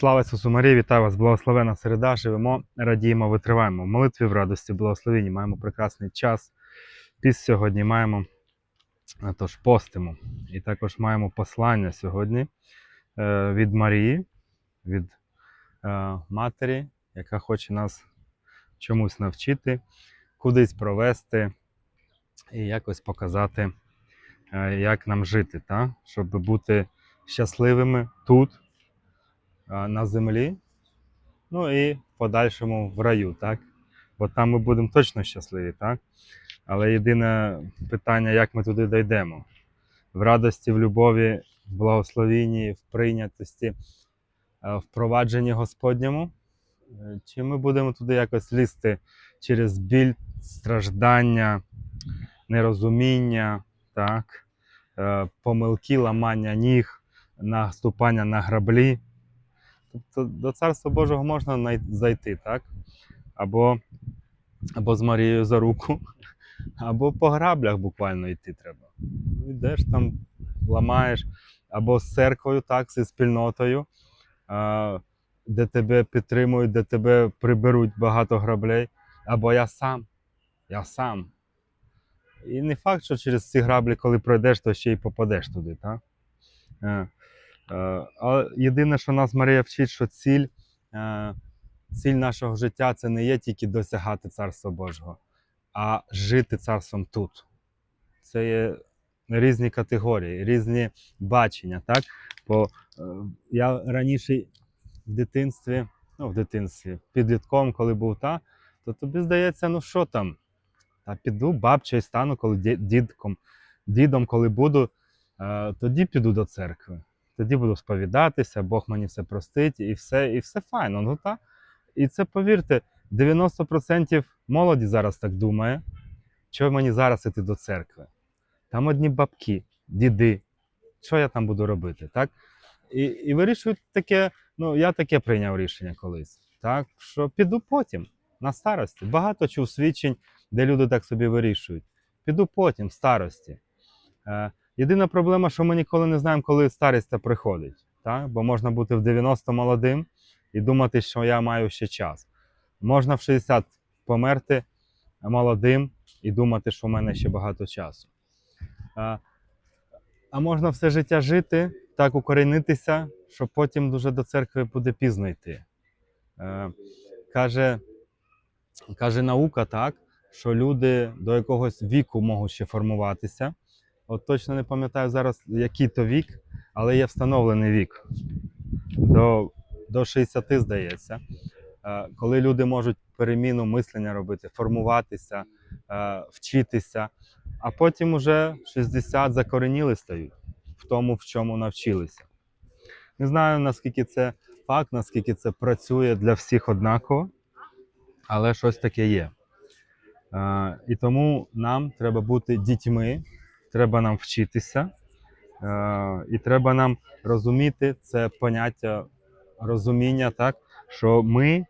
Слава Ісусу Марії, вітаю вас, благословена середа. Живемо, радіємо, витриваємо. В молитві в радості, благословенні. Маємо прекрасний час. Піс сьогодні маємо, тож постимо. І також маємо послання сьогодні е, від Марії, від е, матері, яка хоче нас чомусь навчити, кудись провести і якось показати, е, як нам жити, та? щоб бути щасливими тут на землі, ну і в подальшому в раю, так? Бо там ми будемо точно щасливі, так? Але єдине питання, як ми туди дійдемо. В радості, в любові, в благословінні, в прийнятості, е, в впровадженні Господньому. Е, Чи ми будемо туди якось лізти через біль, страждання, нерозуміння, так? е, помилки, ламання ніг, наступання на граблі. Тобто до Царства Божого можна зайти, так? Або, або з Марією за руку, або по граблях буквально йти треба. Ну, Йдеш там, ламаєш, або з церквою, так, зі спільнотою, де тебе підтримують, де тебе приберуть багато граблей, або я сам. Я сам. І не факт, що через ці граблі, коли пройдеш, то ще й попадеш туди, так? Е. Е, єдине, що нас Марія вчить, що ціль, е, ціль нашого життя це не є тільки досягати Царства Божого, а жити царством тут. Це є різні категорії, різні бачення. Так? Бо е, я раніше в дитинстві, ну, в дитинстві, підлітком, коли був та, то тобі здається, ну що там? Та піду бабчою стану, коли дідком, дідом, коли буду, тоді піду до церкви тоді буду сповідатися, Бог мені все простить, і все, і все файно. Ну та? І це повірте, 90% молоді зараз так думає, що мені зараз іти до церкви. Там одні бабки, діди. Що я там буду робити? Так? І, і вирішують таке, ну я таке прийняв рішення колись. Так, що піду потім, на старості. Багато чув свідчень, де люди так собі вирішують. Піду потім, в старості. Е, Єдина проблема, що ми ніколи не знаємо, коли старість та приходить. Так? Бо можна бути в 90 молодим і думати, що я маю ще час. Можна в 60 померти молодим і думати, що в мене ще багато часу. А, а можна все життя жити, так укорінитися, що потім дуже до церкви буде пізно йти. Е, каже, каже наука так, що люди до якогось віку можуть ще формуватися. От точно не пам'ятаю зараз, який то вік, але є встановлений вік. До, до 60, здається. Е, Коли люди можуть переміну мислення робити, формуватися, е, вчитися, а потім уже 60 закореніли стають в тому, в чому навчилися. Не знаю, наскільки це факт, наскільки це працює для всіх однаково, але щось таке є. Е, І тому нам треба бути дітьми, треба нам вчитися, е, і треба нам розуміти це поняття розуміння, так, що ми,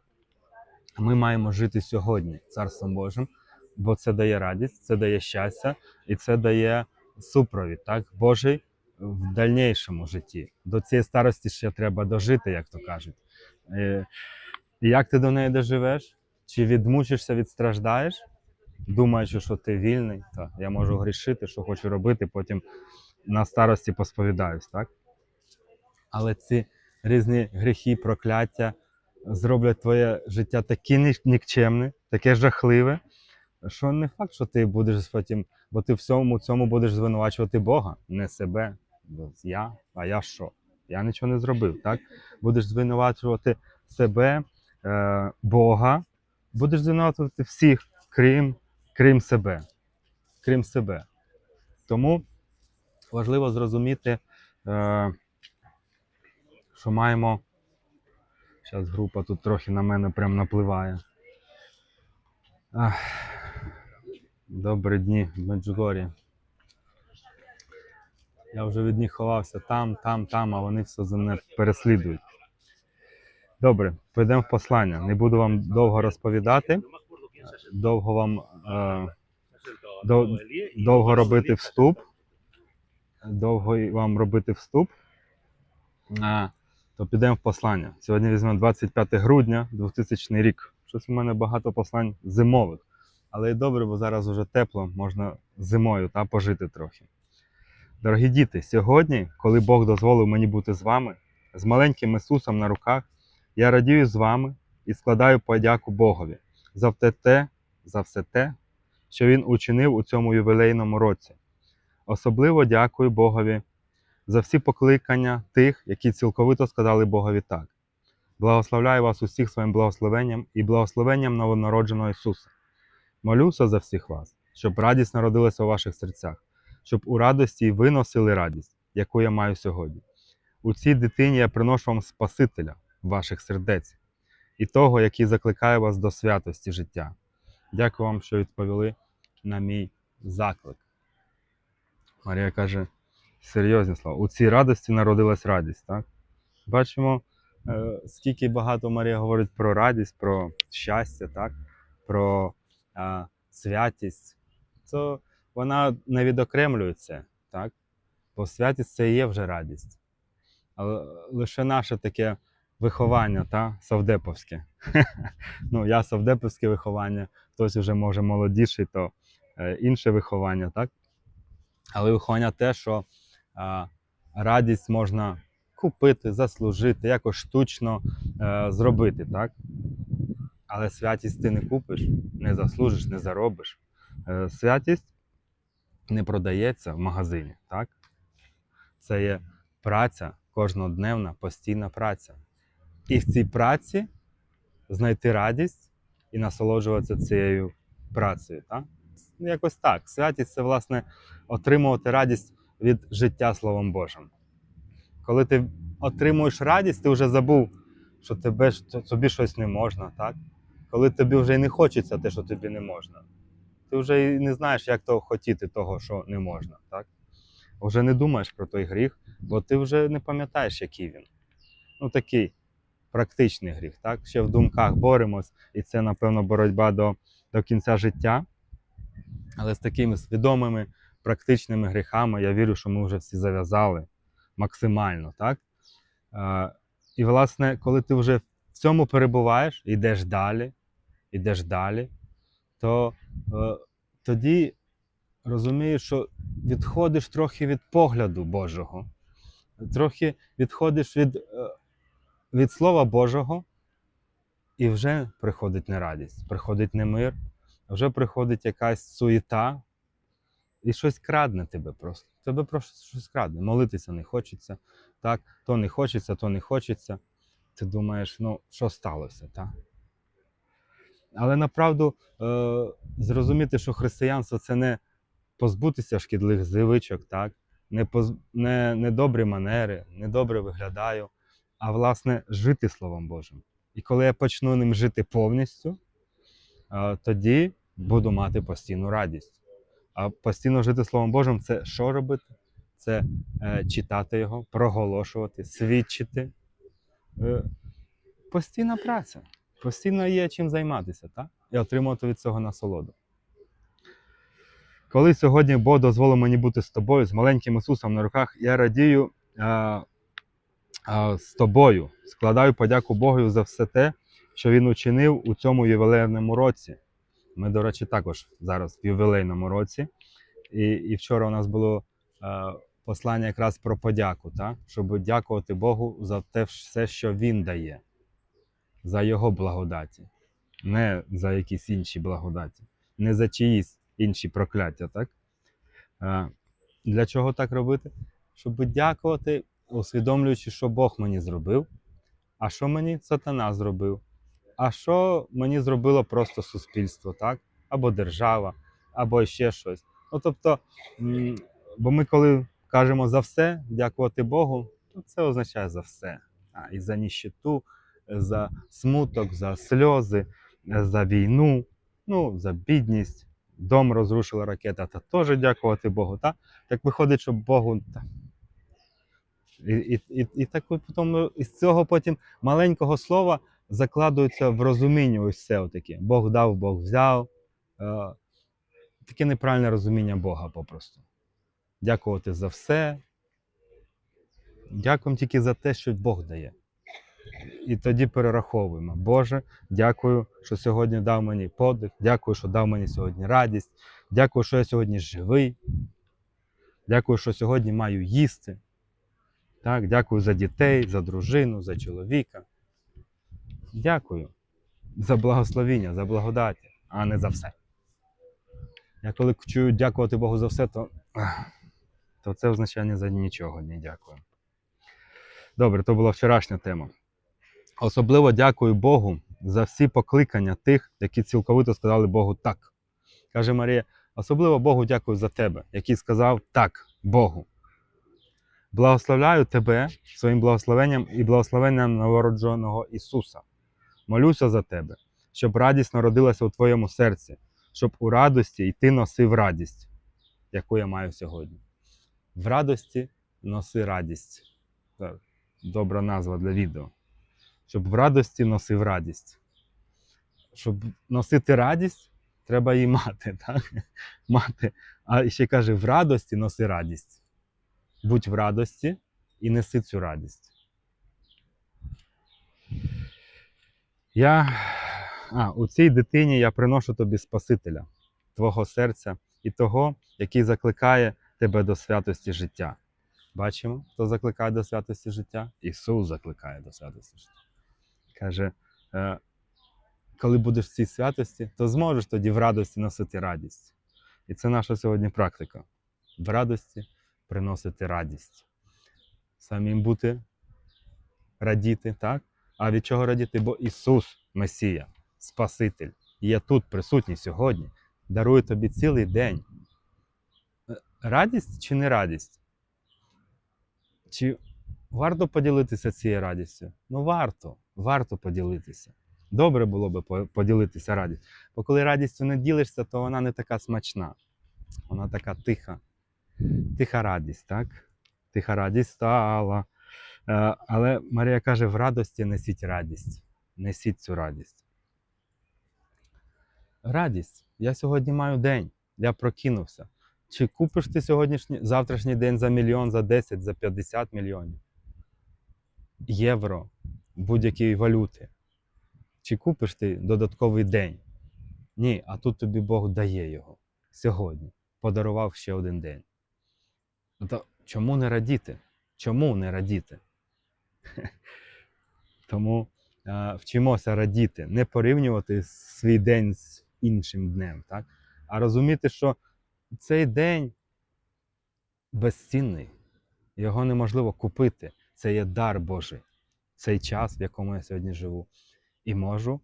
ми маємо жити сьогодні Царством Божим, бо це дає радість, це дає щастя і це дає супровід, так, Божий в дальнішому житті. До цієї старості ще треба дожити, як то кажуть. Е, І як ти до неї доживеш? Чи відмучишся, відстраждаєш? Думаючи, що ти вільний, та я можу грішити, що хочу робити, потім на старості посповідаюсь, так? Але ці різні гріхи, прокляття зроблять твоє життя таке нікчемне, таке жахливе, що не факт, що ти будеш потім, бо ти всьому цьому будеш звинувачувати Бога, не себе. Бо Я, а я що? Я нічого не зробив, так? Будеш звинувачувати себе, е, Бога, будеш звинувачувати всіх, крім крім себе. Крім себе. Тому важливо зрозуміти, е, що маємо. Зараз група тут трохи на мене прям напливає. Ах, добрі дні в Меджугорі. Я вже від них ховався там, там, там, а вони все за мене переслідують. Добре, пойдемо в послання. Не буду вам довго розповідати довго вам е, дов- довго робити вступ. Довго вам робити вступ. Е, то підемо в послання. Сьогодні візьмемо 25 грудня 2000 рік. Щось у мене багато послань зимових. Але і добре, бо зараз вже тепло, можна зимою та пожити трохи. Дорогі діти, сьогодні, коли Бог дозволив мені бути з вами, з маленьким Ісусом на руках, я радію з вами і складаю подяку Богові за все те, за все те, що Він учинив у цьому ювілейному році. Особливо дякую Богові за всі покликання тих, які цілковито сказали Богові так. Благословляю вас усіх своїм благословенням і благословенням новонародженого Ісуса. Молюся за всіх вас, щоб радість народилася у ваших серцях, щоб у радості й ви носили радість, яку я маю сьогодні. У цій дитині я приношу вам Спасителя ваших сердець і того, який закликає вас до святості життя. Дякую вам, що відповіли на мій заклик. Марія каже: серйозні слова. У цій радості народилась радість. Так? Бачимо, е, скільки багато Марія говорить про радість, про щастя, так? про е, святість. То вона не відокремлює це, так? бо святість це і є вже радість. Але лише наше таке виховання, та? савдеповське. ну, я савдеповське виховання, хтось вже може молодіший, то е, інше виховання, так? Але виховання те, що е, радість можна купити, заслужити, якось штучно е, зробити, так? Але святість ти не купиш, не заслужиш, не заробиш. Е, святість не продається в магазині, так? Це є праця, кожнодневна, постійна праця. І в цій праці знайти радість і насолоджуватися цією працею. Так? Якось так. Святість це, власне, отримувати радість від життя Словом Божим. Коли ти отримуєш радість, ти вже забув, що тебе, тобі щось не можна, так? Коли тобі вже й не хочеться те, що тобі не можна. Ти вже і не знаєш, як того хотіти, того, що не можна. так? Вже не думаєш про той гріх, бо ти вже не пам'ятаєш, який він. Ну, такий практичний гріх. Так? Ще в думках боремось, і це, напевно, боротьба до, до кінця життя. Але з такими свідомими практичними гріхами я вірю, що ми вже всі зав'язали максимально. Так? Е, і, власне, коли ти вже в цьому перебуваєш, йдеш далі, йдеш далі, то е, тоді розумієш, що відходиш трохи від погляду Божого, трохи відходиш від, е, від Слова Божого, і вже приходить нерадість, приходить немир, вже приходить якась суєта, і щось крадне тебе просто. Тебе просто щось крадне. Молитися не хочеться. Так? То не хочеться, то не хочеться. Ти думаєш, ну, що сталося? Так? Але направду е, зрозуміти, що християнство це не позбутися шкідливих звичок, так? не, поз... не, не добрі манери, не добре виглядаю, а власне жити Словом Божим. І коли я почну ним жити повністю, тоді буду мати постійну радість. А постійно жити Словом Божим це що робити? Це е, читати його, проголошувати, свідчити. Е, постійна праця. Постійно є чим займатися, так? І отримувати від цього насолоду. Коли сьогодні Бог дозволив мені бути з тобою, з маленьким Ісусом на руках, я радію з тобою, складаю подяку Богу за все те, що Він учинив у цьому ювілейному році. Ми, до речі, також зараз в ювілейному році. І, і вчора у нас було а, послання якраз про подяку, так? щоб дякувати Богу за те все, що Він дає, за Його благодаті, не за якісь інші благодаті, не за чиїсь інші прокляття, так? А, Для чого так робити? Щоб дякувати, усвідомлюючи, що Бог мені зробив, а що мені сатана зробив, а що мені зробило просто суспільство, так? Або держава, або ще щось. Ну, тобто, бо ми коли кажемо за все, дякувати Богу, то це означає за все. А, і за ніщиту, за смуток, за сльози, за війну, ну, за бідність дом розрушила ракета, та теж дякувати Богу. Та? Так виходить, що Богу. І, і, і, і так потім із цього потім маленького слова закладується в розуміння ось це отаке. Бог дав, Бог взяв. Е, таке неправильне розуміння Бога попросту. Дякувати за все. Дякуємо тільки за те, що Бог дає. І тоді перераховуємо. Боже, дякую, що сьогодні дав мені подих, дякую, що дав мені сьогодні радість, дякую, що я сьогодні живий. Дякую, що сьогодні маю їсти. Так, дякую за дітей, за дружину, за чоловіка. Дякую за благословіння, за благодаті, а не за все. Я коли чую дякувати Богу за все, то, то це означає ні за нічого. Не дякую. Добре, то була вчорашня тема. Особливо дякую Богу за всі покликання тих, які цілковито сказали Богу так. Каже Марія, особливо Богу дякую за тебе, який сказав так Богу. Благословляю тебе своїм благословенням і благословенням новородженого Ісуса. Молюся за тебе, щоб радість народилася у твоєму серці, щоб у радості й ти носив радість, яку я маю сьогодні. В радості носи радість. Так, Добра назва для відео. Щоб в радості носив радість. Щоб носити радість, треба її мати. Так? мати. А ще каже: в радості носи радість. Будь в радості і неси цю радість. Я а, у цій дитині я приношу тобі Спасителя, твого серця і того, який закликає тебе до святості життя. Бачимо, хто закликає до святості життя? Ісус закликає до святості життя. Каже, е, коли будеш в цій святості, то зможеш тоді в радості носити радість. І це наша сьогодні практика. В радості приносити радість. Самим бути, радіти, так? А від чого радіти? Бо Ісус, Месія, Спаситель, є тут присутній сьогодні, дарує тобі цілий день. Е, Радість чи не радість? Чи варто поділитися цією радістю? Ну, варто, варто поділитися. Добре було би поділитися радістю. Бо коли радістю не ділишся, то вона не така смачна. Вона така тиха. Тиха радість, так? Тиха радість стала. Е, Але Марія каже: в радості несіть радість. Несіть цю радість. Радість. Я сьогодні маю день. Я прокинувся. Чи купиш ти сьогоднішній, завтрашній день за мільйон, за 10, за 50 мільйонів євро, будь-якої валюти? Чи купиш ти додатковий день? Ні, а тут тобі Бог дає його сьогодні. Подарував ще один день. Ну То чому не радіти? Чому не радіти? Тому е, вчимося радіти, не порівнювати свій день з іншим днем, так? а розуміти, що цей день безцінний, його неможливо купити. Це є дар Божий, цей час, в якому я сьогодні живу, і можу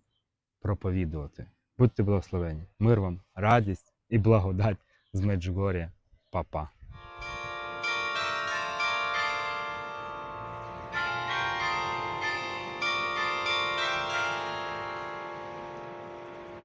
проповідувати. Будьте благословені. Мир вам, радість і благодать з Меджугорія. Па-па.